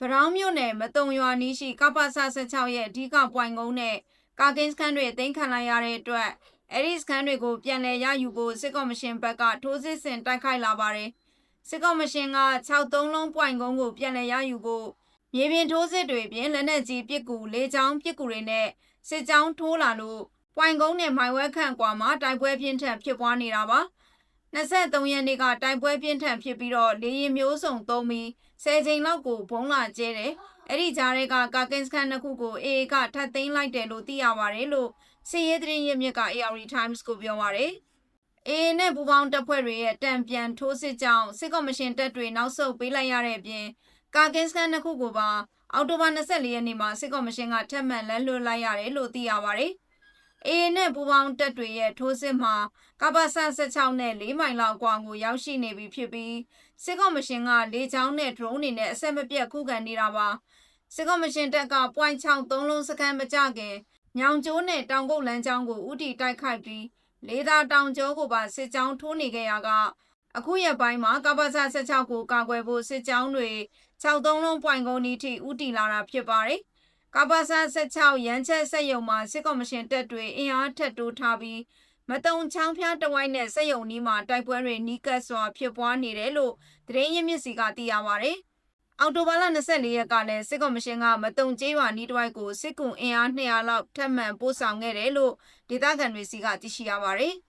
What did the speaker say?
ရောင်းမြို့နယ်မတုံရွာနီးရှိကပ္ပစ16ရဲ့အဓိကပွိုင်ကုန်းနဲ့ကာကင်းစခန်းတွေအသိမ်းခံလိုက်ရတဲ့အတွက်အဲ့ဒီစခန်းတွေကိုပြန်လည်ရယူဖို့စစ်ကော်မရှင်ဘက်ကထိုးစစ်ဆင်တိုက်ခိုက်လာပါတယ်စစ်ကော်မရှင်က63လုံးပွိုင်ကုန်းကိုပြန်လည်ရယူဖို့မြေပြင်ထိုးစစ်တွေပြင်လက်နက်ကြီးပစ်ကူလေကြောင်းပစ်ကူတွေနဲ့စစ်ကြောင်းထိုးလာလို့ပွိုင်ကုန်းနဲ့မိုင်ဝဲခန့်ကွာမှာတိုက်ပွဲပြင်းထန်ဖြစ်ပွားနေတာပါ 23ရက်နေ့ကတိုက်ပွဲပြင်းထန်ဖြစ်ပြီးတော့လေရင်မျိုးစုံသုံးပြီး10ချိန်လောက်ကိုဘုံလာကျဲတယ်။အဲ့ဒီကြားတွေကကာကင်စကန်နှစ်ခုကို AA ကထပ်သိမ်းလိုက်တယ်လို့သိရပါတယ်လို့စီရေးသတင်းရင်းမြစ်က AR Times ကိုပြောပါတယ်။ AA နဲ့ပူးပေါင်းတပ်ဖွဲ့တွေရဲ့တံပြန်ထိုးစစ်ကြောင့်စစ်ကော်မရှင်တပ်တွေနောက်ဆုတ်ပေးလိုက်ရတဲ့အပြင်ကာကင်စကန်နှစ်ခုကိုပါအောက်တိုဘာ24ရက်နေ့မှာစစ်ကော်မရှင်ကထပ်မံလက်လွှတ်လိုက်ရတယ်လို့သိရပါတယ်။ AA နဲ့ပူးပေါင်းတပ်တွေရဲ့ထိုးစစ်မှာကပ္ပစ16နဲ့4မိုင်လောက်ကွာကိုရောက်ရှိနေပြီဖြစ်ပြီးစစ်ကော်မရှင်ကလေကြောင်းနဲ့ drone တွေနဲ့အဆက်မပြတ်ခုခံနေတာပါစစ်ကော်မရှင်တပ်က point 6 3လုံးစကန်မကြခင်ညောင်ကျိုးနဲ့တောင်ကုတ်လမ်းကြောင်းကိုဥတီတိုက်ခိုက်ပြီးလေသာတောင်ကျောကိုပါစစ်ကြောင်းထိုးနေခဲ့ရကအခုရက်ပိုင်းမှာကပ္ပစ16ကိုကာကွယ်ဖို့စစ်ကြောင်းတွေ63လုံး point ကုန်းဤထိဥတီလာတာဖြစ်ပါတယ် ကပ္ပစ16ရန်ချက်စက်ယုံမှာစစ်ကော်မရှင်တပ်တွေအင်အားထက်တိုးထားပြီးမတုံချောင်းဖျားတဝိုင်းနဲ့စက်ယုံနီးမှာတိုက်ပွဲတွေနီးကပ်စွာဖြစ်ပွားနေတယ်လို့သတင်းရင်းမြစ်စီကသိရပါဗျ။အော်တိုဘာလ24ရက်ကလည်းစစ်ကော်မရှင်ကမတုံကျေးရွာနီးတဝိုက်ကိုစစ်ကူအင်အား200လောက်ထပ်မံပို့ဆောင်ခဲ့တယ်လို့ဒေသခံတွေစီကသိရှိရပါဗျ။